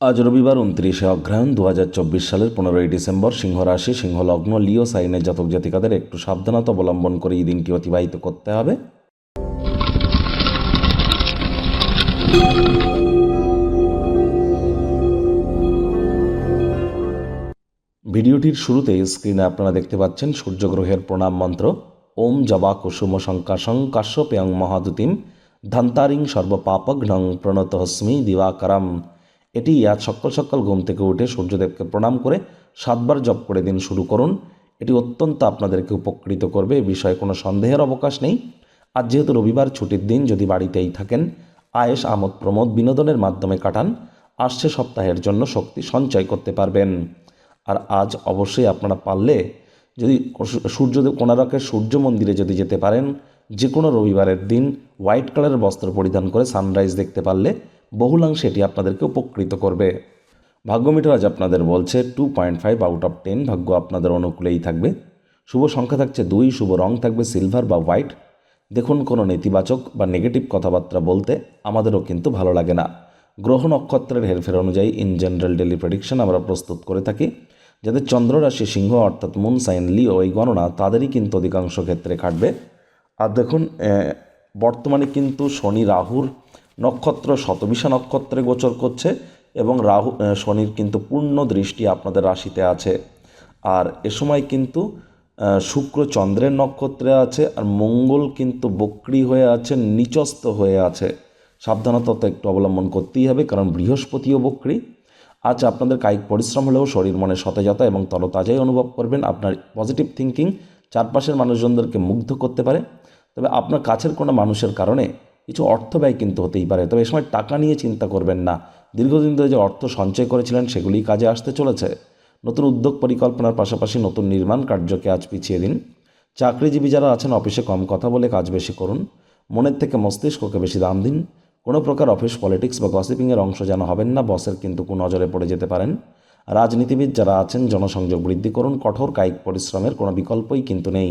আজ রবিবার উনত্রিশে অগ্রহায়ণ দু হাজার চব্বিশ সালের পনেরোই ডিসেম্বর সিংহ রাশি সিংহ লগ্ন লিও, সাইনের জাতক জাতিকাদের একটু সাবধানতা অবলম্বন করে এই দিনটি অতিবাহিত করতে হবে। ভিডিওটির শুরুতে স্ক্রিনে আপনারা দেখতে পাচ্ছেন সূর্যগ্রহের প্রণাম মন্ত্র। ওম জবা কুসুম শঙ্কাশং কাশ্যপেয়ং মহাদুতিম। ধান্তারিং সর্বপাপঘ্নং প্রণত হস্মি দিবাকরম। এটি আজ সকাল সকাল ঘুম থেকে উঠে সূর্যদেবকে প্রণাম করে সাতবার জপ করে দিন শুরু করুন। এটি অত্যন্ত আপনাদেরকে উপকৃত করবে, এ বিষয়ে কোনো সন্দেহের অবকাশ নেই। আজ যেহেতু রবিবার ছুটির দিন, যদি বাড়িতেই থাকেন আয়েস আমোদ, প্রমোদ বিনোদনের মাধ্যমে কাটান, আসছে সপ্তাহের জন্য শক্তি সঞ্চয় করতে পারবেন। আর আজ অবশ্যই আপনারা পারলে, যদি সূর্যদেব কোনারকের সূর্য মন্দিরে যদি যেতে পারেন যে কোনো রবিবারের দিন হোয়াইট কালারের বস্ত্র পরিধান করে সানরাইজ দেখতে পারলে বহুলাংশে এটি আপনাদেরকে উপকৃত করবে। ভাগ্যমিটার আজ আপনাদের বলছে two point five out of ten ভাগ্য আপনাদের অনুকূলেই থাকবে। শুভ সংখ্যা থাকছে দুই, শুভ রং থাকবে সিলভার বা হোয়াইট দেখুন কোনো নেতিবাচক বা নেগেটিভ কথাবার্তা বলতে আমাদেরও কিন্তু ভালো লাগে না। গ্রহ নক্ষত্রের হেরফের অনুযায়ী ইন জেনারেল ডেলি প্রেডিকশন আমরা প্রস্তুত করে থাকি যাদের চন্দ্ররাশি সিংহ অর্থাৎ মুন সাইন লিও এই গণনা তাদেরই কিন্তু অধিকাংশ ক্ষেত্রে কাটবে আর দেখুন বর্তমানে কিন্তু শনি রাহুর নক্ষত্র, শতবিশা নক্ষত্রে গোচর করছে এবং রাহু শনির কিন্তু পূর্ণ দৃষ্টি আপনাদের রাশিতে আছে। আর এ সময় কিন্তু শুক্র চন্দ্রের নক্ষত্রে আছে আর মঙ্গল কিন্তু বক্রি হয়ে আছে নিচস্ত হয়ে আছে। সাবধানতা তো একটু অবলম্বন করতেই হবে, কারণ বৃহস্পতিও বক্রি। আজ আপনাদের কায়িক পরিশ্রম হলেও শরীর মনে সতেজতা এবং তরতাজাই অনুভব করবেন। আপনার পজিটিভ থিঙ্কিং চারপাশের মানুষজনদেরকে মুগ্ধ করতে পারে। তবে আপনার কাছের কোনো মানুষের কারণে কিছু অর্থ ব্যয় কিন্তু হতেই পারে। তবে এ সময় টাকা নিয়ে চিন্তা করবেন না। দীর্ঘদিন ধরে যে অর্থ সঞ্চয় করেছিলেন সেগুলি কাজে আসতে চলেছে। নতুন উদ্যোগ পরিকল্পনার পাশাপাশি নতুন নির্মাণ কার্যকে আজ পিছিয়ে দিন। চাকরিজীবী যারা আছেন, অফিসে কম কথা বলে কাজ বেশি করুন। মনের থেকে মস্তিষ্ককে বেশি দাম দিন। কোনো প্রকার অফিস পলিটিক্স বা গসিপিংয়ের অংশ যেন হবেন না, বসের কিন্তু কোনো নজরে পড়ে যেতে পারেন। রাজনীতিবিদ যারা আছেন, জনসংযোগ বৃদ্ধি করুন। কঠোর কায়িক পরিশ্রমের কোনো বিকল্পই কিন্তু নেই।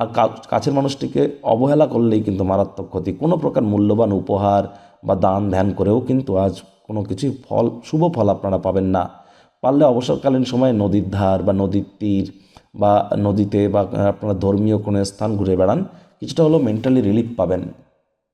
আর কাছের মানুষটিকে অবহেলা করলেই কিন্তু মারাত্মক ক্ষতি। কোনো প্রকার মূল্যবান উপহার বা দান ধ্যান করেও কিন্তু আজ কোনো কিছুই ফল, শুভ ফল আপনারা পাবেন না। পারলে অবসরকালীন সময়ে নদীর ধার বা নদীর তীর বা নদীতে বা আপনারা ধর্মীয় কোনো স্থান ঘুরে বেড়ান, কিছুটা হলেও মেন্টালি রিলিফ পাবেন।